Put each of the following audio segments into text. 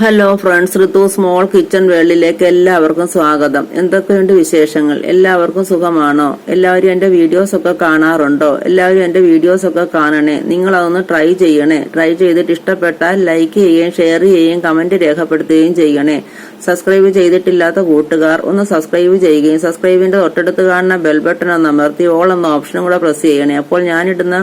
Hello friends Rithu small kitchen വേൾഡിലേക്ക് എല്ലാവർക്കും സ്വാഗതം. എന്തൊക്കെയുണ്ട് വിശേഷങ്ങൾ? എല്ലാവർക്കും സുഖമാണോ? എല്ലാവരും എന്റെ വീഡിയോസ് ഒക്കെ കാണാറുണ്ടോ? എല്ലാവരും എന്റെ വീഡിയോസ് ഒക്കെ കാണണേ. നിങ്ങൾ അതൊന്ന് ട്രൈ ചെയ്യണേ. ട്രൈ ചെയ്തിട്ട് ഇഷ്ടപ്പെട്ടാൽ ലൈക്ക് ചെയ്യുകയും ഷെയർ ചെയ്യുകയും കമന്റ് രേഖപ്പെടുത്തുകയും ചെയ്യണേ. സബ്സ്ക്രൈബ് ചെയ്തിട്ടില്ലാത്ത കൂട്ടുകാർ ഒന്ന് സബ്സ്ക്രൈബ് ചെയ്യുകയും സബ്സ്ക്രൈബിന്റെ തൊട്ടടുത്ത് കാണുന്ന ബെൽ ബട്ടൺ ഒന്ന് അമർത്തി ഓൾ എന്ന ഓപ്ഷനും കൂടെ പ്രസ് ചെയ്യണേ. അപ്പോൾ ഞാനിടുന്ന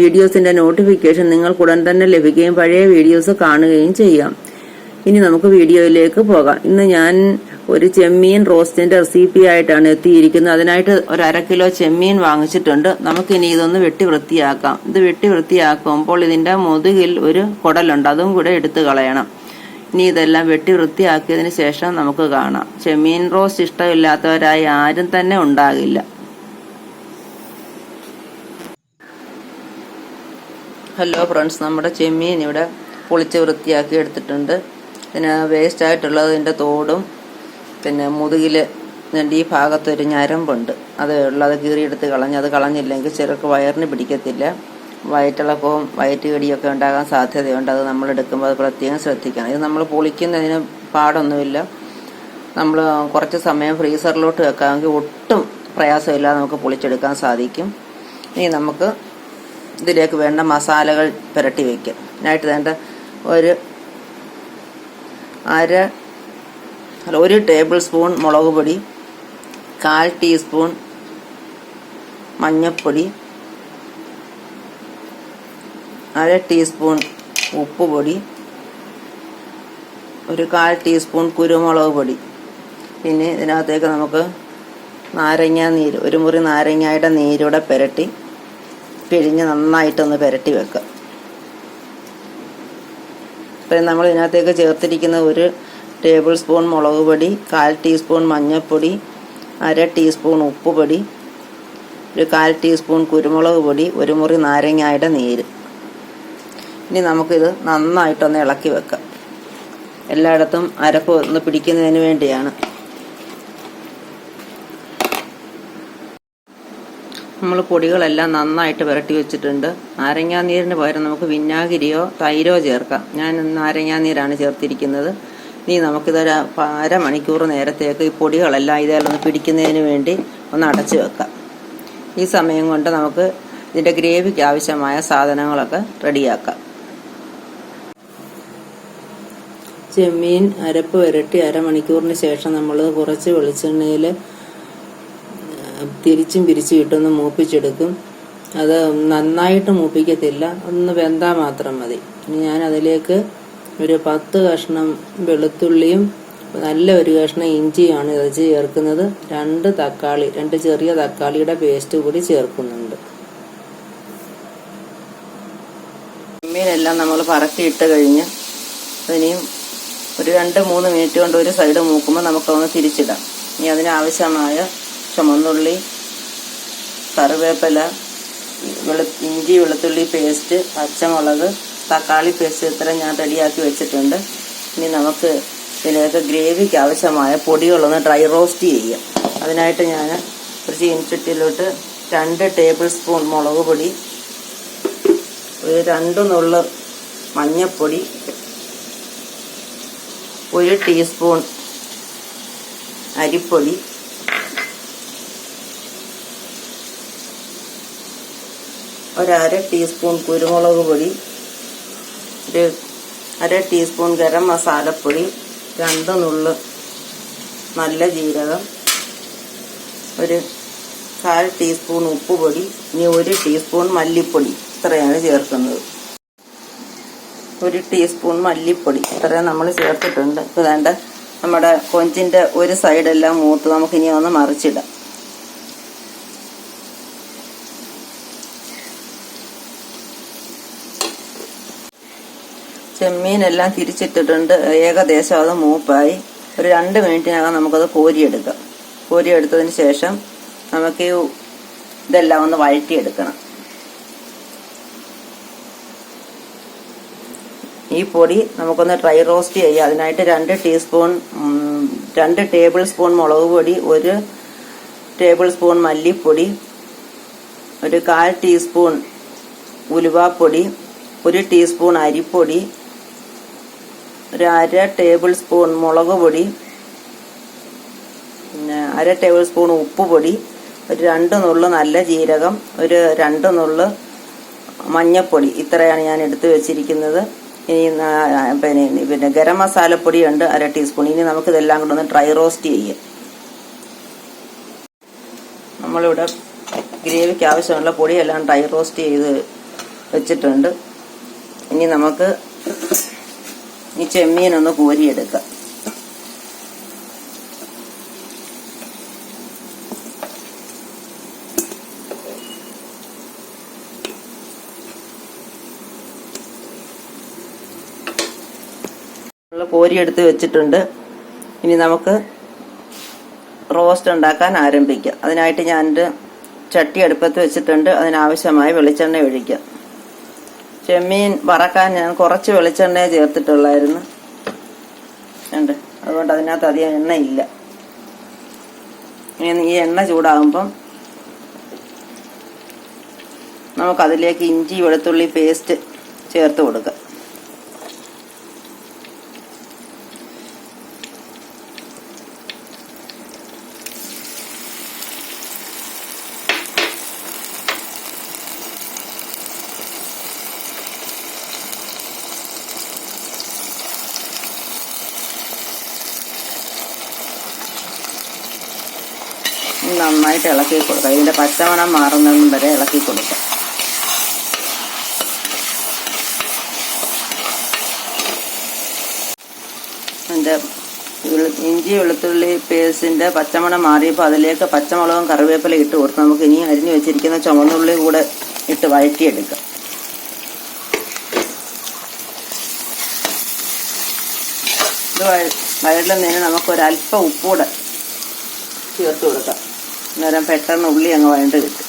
വീഡിയോസിന്റെ നോട്ടിഫിക്കേഷൻ നിങ്ങൾക്ക് ഉടൻ തന്നെ ലഭിക്കുകയും പഴയ വീഡിയോസ് കാണുകയും ചെയ്യാം. ഇനി നമുക്ക് വീഡിയോയിലേക്ക് പോകാം. ഇന്ന് ഞാൻ ഒരു ചെമ്മീൻ റോസ്റ്റിന്റെ റെസിപ്പി ആയിട്ടാണ് എത്തിയിരിക്കുന്നത്. അതിനായിട്ട് ഒരു അര കിലോ ചെമ്മീൻ വാങ്ങിച്ചിട്ടുണ്ട്. നമുക്ക് ഇനി ഇതൊന്ന് വെട്ടി വൃത്തിയാക്കാം. ഇത് വെട്ടി വൃത്തിയാക്കുമ്പോൾ ഇതിന്റെ മുതുകിൽ ഒരു കുടലുണ്ട്. അതും കൂടെ എടുത്തു കളയണം. ഇനി ഇതെല്ലാം വെട്ടി വൃത്തിയാക്കിയതിന് ശേഷം നമുക്ക് കാണാം. ചെമ്മീൻ റോസ്റ്റ് ഇഷ്ടമില്ലാത്തവരായി ആരും തന്നെ ഉണ്ടാകില്ല. ഹലോ ഫ്രണ്ട്സ് നമ്മുടെ ചെമ്മീൻ ഇവിടെ പൊളിച്ച് വൃത്തിയാക്കി എടുത്തിട്ടുണ്ട്. പിന്നെ വേസ്റ്റ് ആയിട്ടുള്ളത് ഇതിന്റെ തോടും പിന്നെ മുതുകിൽ ഈ ഭാഗത്തൊരു ഞരമ്പുണ്ട്. അത് ഉള്ളത് കീറിയെടുത്ത് കളഞ്ഞ് അത് കളഞ്ഞില്ലെങ്കിൽ ചിലർക്ക് വയറിന് പിടിക്കത്തില്ല. വയറ്റിളക്കവും വയറ്റുകടിയൊക്കെ ഉണ്ടാകാൻ സാധ്യതയുണ്ട്. അത് നമ്മൾ എടുക്കുമ്പോൾ അത് പ്രത്യേകം ശ്രദ്ധിക്കണം. ഇത് നമ്മൾ പൊളിക്കുന്നതിന് പാടൊന്നുമില്ല. നമ്മൾ കുറച്ച് സമയം ഫ്രീസറിലോട്ട് വെക്കാമെങ്കിൽ ഒട്ടും പ്രയാസമില്ലാതെ നമുക്ക് പൊളിച്ചെടുക്കാൻ സാധിക്കും. ഇനി നമുക്ക് ഇതിലേക്ക് വേണ്ട മസാലകൾ പുരട്ടി വയ്ക്കുക അതിനായിട്ട് വേണ്ട ഒരു അര അല്ല ഒരു ടേബിൾ സ്പൂൺ മുളക് പൊടി കാൽ ടീസ്പൂൺ മഞ്ഞൾപ്പൊടി അര ടീസ്പൂൺ ഉപ്പ് പൊടി ഒരു കാൽ ടീസ്പൂൺ കുരുമുളക് പൊടി. പിന്നെ ഇതിനകത്തേക്ക് നമുക്ക് നാരങ്ങ നീര് ഒരു മുറി നാരങ്ങയുടെ നീരൂടെ പുരട്ടി പിഴിഞ്ഞ് നന്നായിട്ടൊന്ന് പുരട്ടി വെക്കുക. ഇപ്പം നമ്മൾ ഇതിനകത്തേക്ക് ചേർത്തിരിക്കുന്ന ഒരു ടേബിൾ സ്പൂൺ മുളക് പൊടി കാൽ ടീസ്പൂൺ മഞ്ഞൾപ്പൊടി അര ടീസ്പൂൺ ഉപ്പ് പൊടി ഒരു കാൽ ടീസ്പൂൺ കുരുമുളക് പൊടി ഒരു മുറി നാരങ്ങയുടെ നീര്. ഇനി നമുക്കിത് നന്നായിട്ടൊന്ന് ഇളക്കി വെക്കാം. എല്ലായിടത്തും അരപ്പ് ഒന്ന് പിടിക്കുന്നതിന് വേണ്ടിയാണ്. നമ്മൾ പൊടികളെല്ലാം നന്നായിട്ട് പുരട്ടി വെച്ചിട്ടുണ്ട്. നാരങ്ങാനീരിന് പകരം നമുക്ക് വിനാഗിരിയോ തൈരോ ചേർക്കാം. ഞാൻ നാരങ്ങാനീരാണ് ചേർത്തിരിക്കുന്നത്. ഇനി നമുക്കിതൊരു അരമണിക്കൂർ നേരത്തേക്ക് ഈ പൊടികളെല്ലാം ഇതെല്ലാം ഒന്ന് പിടിക്കുന്നതിന് വേണ്ടി ഒന്ന് അടച്ചു വെക്കാം. ഈ സമയം കൊണ്ട് നമുക്ക് ഇതിന്റെ ഗ്രേവിക്ക് ആവശ്യമായ സാധനങ്ങളൊക്കെ റെഡിയാക്കാം. ചെമ്മീൻ അരപ്പ് വരട്ടി അരമണിക്കൂറിന് ശേഷം നമ്മൾ കുറച്ച് വെളിച്ചെണ്ണയിൽ തിരിച്ചും പിരിച്ചും ഇട്ടൊന്ന് മൂപ്പിച്ചെടുക്കും. അത് നന്നായിട്ട് മൂപ്പിക്കത്തില്ല. ഒന്ന് വെന്താൽ മാത്രം മതി. ഞാൻ അതിലേക്ക് ഒരു പത്ത് കഷ്ണം വെളുത്തുള്ളിയും നല്ല ഒരു കഷ്ണം ഇഞ്ചിയാണ് ഇത് ചേർക്കുന്നത്. രണ്ട് തക്കാളി രണ്ട് ചെറിയ തക്കാളിയുടെ പേസ്റ്റ് കൂടി ചേർക്കുന്നുണ്ട്. മീനെല്ലാം നമ്മൾ പറക്കിയിട്ട് കഴിഞ്ഞ് അതിനെയും ഒരു രണ്ട് മൂന്ന് മിനിറ്റ് കൊണ്ട് ഒരു സൈഡ് മൂക്കുമ്പോൾ നമുക്കൊന്ന് തിരിച്ചിടാം. ഇനി അതിനാവശ്യമായ ചുമന്നുള്ളി കറിവേപ്പില വെളു ഇഞ്ചി വെളുത്തുള്ളി പേസ്റ്റ് പച്ചമുളക് തക്കാളി പേസ്റ്റ് ഇത്ര ഞാൻ റെഡിയാക്കി വെച്ചിട്ടുണ്ട്. ഇനി നമുക്ക് ഇതിലേക്ക് ഗ്രേവിക്ക് ആവശ്യമായ പൊടികളൊന്ന് ഡ്രൈ റോസ്റ്റ് ചെയ്യാം. അതിനായിട്ട് ഞാൻ ഒരു ചീനച്ചട്ടിയിലോട്ട് രണ്ട് ടേബിൾ സ്പൂൺ മുളക് പൊടി ഒരു രണ്ട് നുള്ളു മഞ്ഞൾപ്പൊടി ഒരു ടീസ്പൂൺ അരിപ്പൊടി ഒരര ടീസ്പൂൺ കുരുമുളക് പൊടി ഒരു അര ടീസ്പൂൺ ഗരം മസാലപ്പൊടി രണ്ട് നുള്ള് നല്ല ജീരകം ഒരു കാൽ ടീസ്പൂൺ ഉപ്പ് പൊടി ഇനി ഒരു ടീസ്പൂൺ മല്ലിപ്പൊടി. ഇത്രയാണ് ചേർക്കുന്നത്. ഒരു ടീസ്പൂൺ മല്ലിപ്പൊടി. ഇത്രയും നമ്മൾ ചേർത്തിട്ടുണ്ട്. ഇപ്പം വേണ്ട നമ്മുടെ കൊഞ്ചിന്റെ ഒരു സൈഡെല്ലാം മൂത്ത് നമുക്കിനി ഒന്ന് മറിച്ചിടാം. ചെമ്മീനെല്ലാം തിരിച്ചിട്ടിട്ടുണ്ട്. ഏകദേശം അത് മൂപ്പായി. ഒരു രണ്ട് മിനിറ്റിനകം നമുക്കത് കോരിയെടുക്കാം. കോരിയെടുത്തതിന് ശേഷം നമുക്ക് ഈ ഇതെല്ലാം ഒന്ന് വഴറ്റിയെടുക്കണം. ഈ പൊടി നമുക്കൊന്ന് ഡ്രൈ റോസ്റ്റ് ചെയ്യാം. അതിനായിട്ട് രണ്ട് ടീസ്പൂൺ രണ്ട് ടേബിൾ സ്പൂൺ മുളക് പൊടി ഒരു ടേബിൾ സ്പൂൺ മല്ലിപ്പൊടി ഒരു കാൽ ടീസ്പൂൺ ഉലുവാപ്പൊടി ഒരു ടീസ്പൂൺ അരിപ്പൊടി ഒരു അര ടേബിൾ സ്പൂൺ മുളക് പൊടി പിന്നെ അര ടേബിൾ സ്പൂൺ ഉപ്പ് പൊടി ഒരു രണ്ട് നുള്ള് നല്ല ജീരകം ഒരു രണ്ട് നുള്ള് മഞ്ഞപ്പൊടി. ഇത്രയാണ് ഞാൻ എടുത്തു വെച്ചിരിക്കുന്നത്. ഇനി പിന്നെ പിന്നെ ഗരം മസാലപ്പൊടി ഉണ്ട് അര ടീസ്പൂൺ. ഇനി നമുക്കിതെല്ലാം കൂടെ ഒന്ന് ഡ്രൈ റോസ്റ്റ് ചെയ്യാം. നമ്മളിവിടെ ഗ്രേവിക്ക് ആവശ്യമുള്ള പൊടിയെല്ലാം ഡ്രൈ റോസ്റ്റ് ചെയ്ത് വെച്ചിട്ടുണ്ട്. ഇനി നമുക്ക് ഈ ചെമ്മീനൊന്ന് കോരിയെടുക്കാം. കോരിയെടുത്ത് വെച്ചിട്ടുണ്ട്. ഇനി നമുക്ക് റോസ്റ്റ് ഉണ്ടാക്കാൻ ആരംഭിക്കാം. അതിനായിട്ട് ഞാനൊരു ചട്ടി അടുപ്പത്ത് വെച്ചിട്ടുണ്ട്. അതിനാവശ്യമായ വെളിച്ചെണ്ണ ഒഴിക്കാം. ചെമ്മീൻ വറക്കാൻ ഞാൻ കുറച്ച് വെളിച്ചെണ്ണയെ ചേർത്തിട്ടുള്ളായിരുന്നു. ഉണ്ട് അതുകൊണ്ട് അതിനകത്ത് അധികം എണ്ണ ഇല്ല ഈ എണ്ണ ചൂടാകുമ്പം നമുക്കതിലേക്ക് ഇഞ്ചി വെളുത്തുള്ളി പേസ്റ്റ് ചേർത്ത് കൊടുക്കാം. നന്നായിട്ട് ഇളക്കി കൊടുക്കുക ഇതിന്റെ പച്ചമണം മാറുന്നതും വരെ ഇളക്കി കൊടുക്കുക എന്റെ ഇഞ്ചി വെളുത്തുള്ളി പേസ്റ്റിന്റെ പച്ചമണം മാറിയപ്പോൾ അതിലേക്ക് പച്ചമുളകും കറിവേപ്പില ഇട്ട് കൊടുത്ത് നമുക്ക് ഇനി അരിഞ്ഞു വെച്ചിരിക്കുന്ന ചുമന്നുള്ളി കൂടെ ഇട്ട് വഴറ്റിയെടുക്കാം. ഇത് വഴലുന്നതിന് നമുക്ക് ഒരല്പം ഉപ്പൂടെ ചേർത്ത് കൊടുക്കാം. അന്നേരം പെട്ടെന്ന് ഉള്ളി അങ്ങ് വഴണ്ട് കിട്ടും.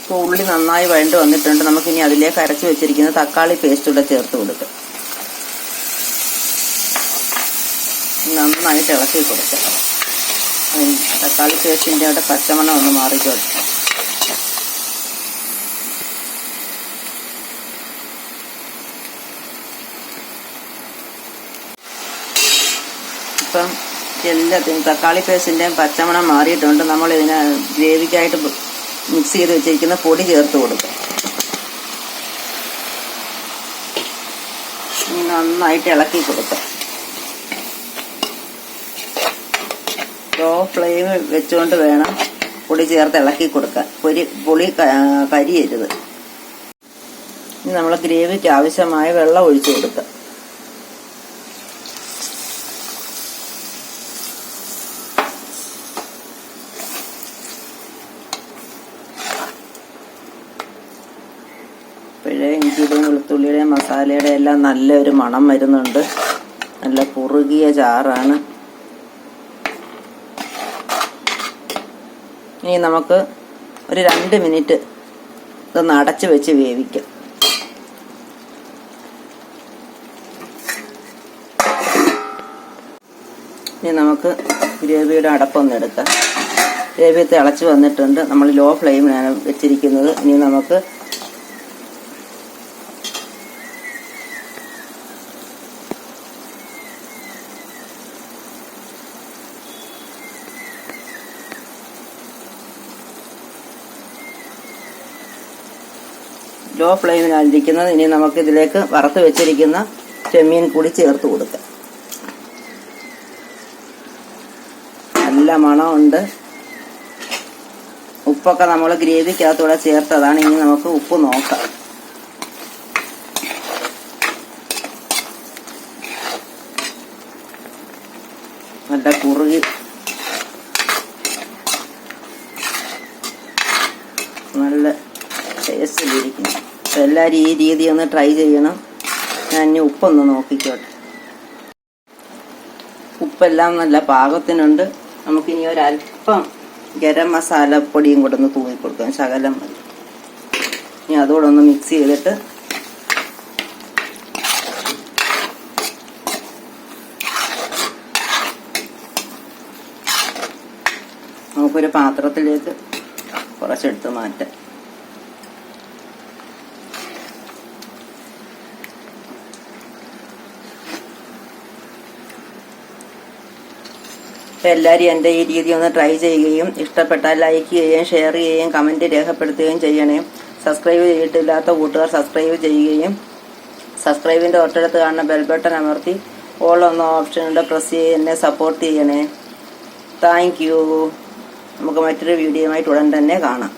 ഇപ്പോൾ ഉള്ളി നന്നായി വഴണ്ട് വന്നിട്ടുണ്ട്. നമുക്കിനി അതിലേക്ക് അരച്ച് വെച്ചിരിക്കുന്ന തക്കാളി പേസ്റ്റ് കൂടെ ചേർത്ത് കൊടുക്കാം. നന്നായിട്ട് ഇളക്കി കൊടുക്കാം. തക്കാളി പേസ്റ്റിന്റെ അവിടെ പച്ചമണം ഒന്ന് മാറിക്കോട്ടെ. ഇപ്പം എല്ലാത്തിനും തക്കാളി പേസ്റ്റിന്റെയും പച്ചമണം മാറിയിട്ടുണ്ട്. നമ്മൾ ഇതിനെ ഗ്രേവിക്കായിട്ട് മിക്സ് ചെയ്ത് വെച്ചിരിക്കുന്ന പൊടി ചേർത്ത് കൊടുക്കും. നന്നായിട്ട് ഇളക്കി കൊടുക്കാം. ലോ ഫ്ലെയിം വെച്ചുകൊണ്ട് വേണം പൊടി ചേർത്ത് ഇളക്കി കൊടുക്കാൻ. പൊരി പുളി കരിയരുത്. ഇനി നമ്മൾ ഗ്രേവിക്ക് ആവശ്യമായ വെള്ളം ഒഴിച്ചു കൊടുക്കുക ഇപ്പോഴേ ഇഞ്ചിയുടെയും വെളുത്തുള്ളിയുടെയും മസാലയുടെ എല്ലാം നല്ലൊരു മണം വരുന്നുണ്ട്. നല്ല കുറുകിയ ചാറാണ്. ഇനി നമുക്ക് ഒരു രണ്ട് മിനിറ്റ് ഇതൊന്ന് അടച്ച് വെച്ച് വേവിക്കാം. ഇനി നമുക്ക് ഗ്രേവിയുടെ അടപ്പൊന്ന് എടുക്കാം. ഗ്രേവി തിളച്ച് വന്നിട്ടുണ്ട്. നമ്മൾ ലോ ഫ്ലെയിമിലാണ് വെച്ചിരിക്കുന്നത്. ഇനി നമുക്ക് ലോ ഫ്ലെയിമിലായിരിക്കുന്നത് ഇനി നമുക്ക് ഇതിലേക്ക് വറുത്ത് വെച്ചിരിക്കുന്ന ചെമ്മീൻ കൂടി ചേർത്ത് കൊടുക്കാം. നല്ല മണമുണ്ട്. ഉപ്പൊക്കെ നമ്മൾ ഗ്രേവിക്കകത്തൂടെ ചേർത്തതാണ് ഇനി നമുക്ക് ഉപ്പ് നോക്കാം നല്ല കുറുകി നല്ല ടേസ്റ്റിലിരിക്കുന്നു അപ്പം എല്ലാവരും ഈ രീതി ഒന്ന് ട്രൈ ചെയ്യണം. ഞാൻ ഇനി ഉപ്പൊന്ന് നോക്കിക്കോട്ടെ. ഉപ്പെല്ലാം നല്ല പാകത്തിനുണ്ട്. നമുക്കിനി ഒരല്പം ഗരം മസാല പൊടിയും കൂടെ ഒന്ന് തൂങ്ങി കൊടുക്കാം. ശകലം മതി. ഇനി അതുകൂടെ ഒന്ന് മിക്സ് ചെയ്തിട്ട് നമുക്കൊരു പാത്രത്തിലേക്ക് കുറച്ചെടുത്ത് മാറ്റാം. എല്ലാവരും എന്റെ ഈ രീതി ഒന്ന് ട്രൈ ചെയ്യുകയും ഇഷ്ടപ്പെട്ടാൽ ലൈക്ക് ചെയ്യുകയും ഷെയർ ചെയ്യുകയും കമന്റ് രേഖപ്പെടുത്തുകയും ചെയ്യണേ. സബ്സ്ക്രൈബ് ചെയ്തിട്ടില്ലാത്ത കൂട്ടുകാർ സബ്സ്ക്രൈബ് ചെയ്യുകയും സബ്സ്ക്രൈബിന്റെ തൊട്ടടുത്ത് കാണുന്ന ബെൽ ബട്ടൺ അമർത്തി ഓൾ എന്ന ഓപ്ഷനുണ്ട് പ്രസ് ചെയ്ത് എന്നെ സപ്പോർട്ട് ചെയ്യണേ. താങ്ക് യു നമുക്ക് മറ്റൊരു വീഡിയോയുമായിട്ട് ഉടൻ തന്നെ കാണാം.